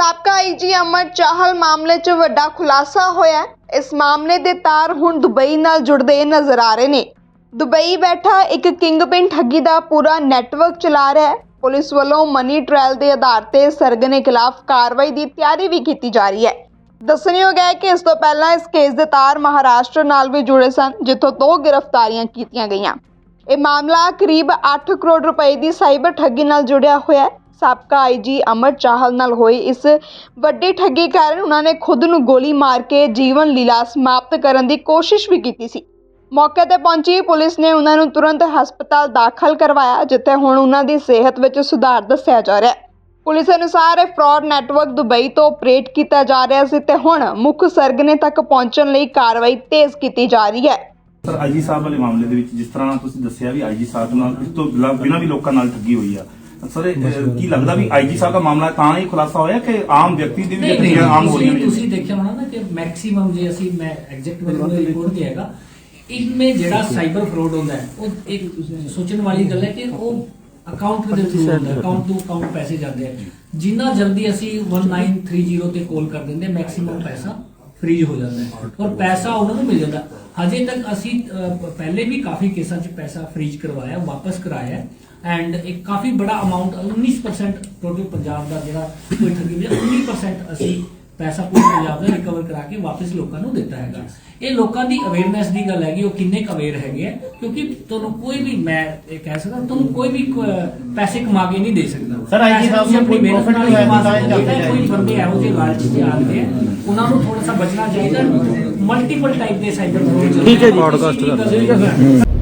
ਸਾਬਕਾ ਆਈਜੀ ਅਮਰ ਚਾਹਲ ਮਾਮਲੇ 'ਚ ਵੱਡਾ ਖੁਲਾਸਾ ਹੋਇਆ ਇਸ ਮਾਮਲੇ ਦੇ ਤਾਰ ਹੁਣ ਦੁਬਈ ਨਾਲ ਜੁੜਦੇ ਨਜ਼ਰ ਆ ਰਹੇ ਨੇ। ਦੁਬਈ ਬੈਠਾ ਇੱਕ ਕਿੰਗਪਿਨ ਠੱਗੀ ਦਾ ਪੂਰਾ ਨੈਟਵਰਕ ਚਲਾ ਰਿਹਾ ਹੈ। ਪੁਲਿਸ ਵੱਲੋਂ ਮਨੀ ਟ੍ਰਾਇਲ ਦੇ ਆਧਾਰ ਤੇ ਸਰਗਨੇ ਖਿਲਾਫ ਕਾਰਵਾਈ ਦੀ ਤਿਆਰੀ ਵੀ ਕੀਤੀ ਜਾ ਰਹੀ ਹੈ। ਦੱਸਣਯੋਗ ਹੈ ਕਿ ਇਸ ਤੋਂ ਪਹਿਲਾਂ ਇਸ ਕੇਸ ਦੇ ਤਾਰ ਮਹਾਰਾਸ਼ਟਰ ਨਾਲ ਵੀ ਜੁੜੇ ਸਨ, ਜਿੱਥੋਂ ਦੋ ਗ੍ਰਿਫਤਾਰੀਆਂ ਕੀਤੀਆਂ ਗਈਆਂ। ਇਹ ਮਾਮਲਾ ਕਰੀਬ 8 ਕਰੋੜ ਰੁਪਏ ਦੀ ਸਾਈਬਰ ਠੱਗੀ ਨਾਲ ਜੁੜਿਆ ਹੋਇਆ ਹੈ। ਸਾਬਕਾ ਆਈਜੀ ਅਮਰ ਚਾਹਲ ਨਾਲ ਹੋਈ ਇਸ ਵੱਡੀ ਠੱਗੀ ਕਾਰਨ ਉਹਨਾਂ ਨੇ ਖੁਦ ਨੂੰ ਗੋਲੀ ਮਾਰ ਕੇ ਜੀਵਨ ਲੀਲਾ ਸਮਾਪਤ ਕਰਨ ਦੀ ਕੋਸ਼ਿਸ਼ ਵੀ ਕੀਤੀ ਸੀ। ਮੌਕੇ ਤੇ ਪਹੁੰਚੀ ਪੁਲਿਸ ਨੇ ਉਹਨਾਂ ਨੂੰ ਤੁਰੰਤ ਹਸਪਤਾਲ ਦਾਖਲ ਕਰਵਾਇਆ, ਜਿੱਥੇ ਹੁਣ ਉਹਨਾਂ ਦੀ ਸਿਹਤ ਵਿੱਚ ਸੁਧਾਰ ਦੱਸਿਆ ਜਾ ਰਿਹਾ ਹੈ। ਪੁਲਿਸ ਅਨੁਸਾਰ ਇਹ ਫਰਾਡ ਨੈਟਵਰਕ ਦੁਬਈ ਤੋਂ ਆਪਰੇਟ ਕੀਤਾ ਜਾ ਰਿਹਾ ਸੀ ਤੇ ਹੁਣ ਮੁੱਖ ਸਰਗਨੇ ਤੱਕ ਪਹੁੰਚਣ ਲਈ ਕਾਰਵਾਈ ਤੇਜ਼ ਕੀਤੀ ਜਾ ਰਹੀ ਹੈ। ਸਰ ਆਈਜੀ ਸਾਹਿਬ ਵਾਲੇ ਮਾਮਲੇ ਦੇ ਵਿੱਚ ਜਿਸ ਤਰ੍ਹਾਂ ਤੁਸੀਂ ਦੱਸਿਆ ਵੀ ਆਈਜੀ ਸਾਹਿਬ ਨਾਲ ਇਸ ਤੋਂ ਬਿਨਾਂ ਵੀ ਲੋਕਾਂ ਨਾਲ ਠੱਗੀ ਹੋਈ ਆ ਸਰ ਕੀ ਲੱਗਦਾ ਵੀ ਆਈਜੀ ਸਾਹਿਬ ਦਾ ਮਾਮਲਾ ਤਾਂ ਹੀ ਖੁਲਾਸਾ ਹੋਇਆ ਕਿ ਆਮ ਵਿਅਕਤੀ ਦੀ ਵੀ ਠੱਗੀਆਂ ਆਮ ਹੋ ਰਹੀਆਂ ਨੇ? ਤੁਸੀਂ ਦੇਖਿਆ ਹੋਣਾ ਨਾ ਕਿ ਮੈਕਸਿਮਮ ਜੇ ਅਸੀਂ ਮੈਂ ਐਗਜ਼ੈਕਟ ਕੋਲ ਰਿਪੋਰਟ ਤੇ ਹੈਗਾ ਇਨਮੇ ਜਿਹੜਾ ਸਾਈਬਰ ਫਰਾਡ ਹੁੰਦਾ ਹੈ ਉਹ ਇੱਕ ਸੋਚਣ ਵਾਲੀ ਗੱਲ ਹੈ ਕਿ ਉਹ ਅਕਾਊਂਟ ਦੇ ਥਰੂ ਹੁੰਦਾ ਅਕਾਊਂਟ ਤੋਂ ਅਕਾਊਂਟ ਪੈਸੇ ਜਾਂਦੇ ਆ। ਜਿੰਨਾ ਜਲਦੀ ਅਸੀਂ 1930 ਤੇ ਕਾਲ ਕਰ ਦਿੰਦੇ ਮੈਕਸਿਮਮ ਪੈਸਾ ਫ੍ਰੀਜ਼ ਹੋ ਜਾਂਦਾ ਹੈ। ਔਰ ਪੈਸਾ ਉਹਨਾਂ ਨੂੰ ਮਿਲ ਜਾਂਦਾ ਹਜੇ ਤੱਕ ਅਸੀਂ ਪਹਿਲੇ ਵੀ ਕਾਫੀ ਕੇਸਾਂ 'ਚ ਪੈਸਾ ਫ੍ਰੀਜ਼ ਕਰਵਾਇਆ ਵਾਪਸ ਕਰਾਇਆ ਐਂਡ ਇੱਕ ਕਾਫੀ ਬੜਾ ਅਮਾਉਂਟ 19% ਟੋਟਲ ਪੰਜਾਬ ਦਾ ਜਿਹੜਾ ਕੋਈ ਠੱਗੀ ਮਿਲਿਆ 19% ਅਸੀਂ ਪੈਸਾ ਪੂਰੇ ਪੰਜਾਬ ਦਾ ਰਿਕਵਰ ਕਰਾ ਕੇ ਵਾਪਸ ਲੋਕਾਂ ਨੂੰ ਦਿੱਤਾ ਹੈਗਾ ਇਹ ਲੋਕਾਂ ਦੀ ਅਵੇਅਰਨੈਸ ਦੀ ਗੱਲ ਹੈਗੀ ਉਹ ਕਿੰਨੇ ਅਵੇਅਰ ਹੈਗੇ ਆ ਕਿਉਂਕਿ ਤੁਹਾਨੂੰ ਕੋਈ ਵੀ ਮੈਂ ਇਹ ਕਹਿ ਸਕਦਾ ਤੁਹਾਨੂੰ ਕੋਈ ਵੀ ਪੈਸੇ ਕਮਾ ਕੇ ਨਹੀਂ ਦੇ ਸਕਦਾ IG ਪੈਸੇ ਸਾਹਿਬ ਨੂੰ ਆਪਣੀ ਕੋਈ ਮਿਹਨਤ profit ਨਾਲ ਨਹੀਂ ਕਮਾ ਹੋਇਆ, ਸਕਦੇ ਹੋ। ਤਾਂ ਇਹ ਕੋਈ ਬੰਦੇ ਇਹੋ ਜਿਹੇ ਲਾਲਚ 'ਚ ਆਉਂਦੇ ਆ ਉਹਨਾਂ ਨੂੰ ਥੋੜਾ ਸਾ ਬਚਣਾ ਚਾਹੀਦਾ ਮਲਟੀਪਲ ਟਾਈਪ ਦੇ ਸਾਈਬਰ ਫਰੋਡ ਠੀਕ ਹੈ ਜੀ, podcast ਕਰ ਦਿਓ। ਠੀਕ ਹੈ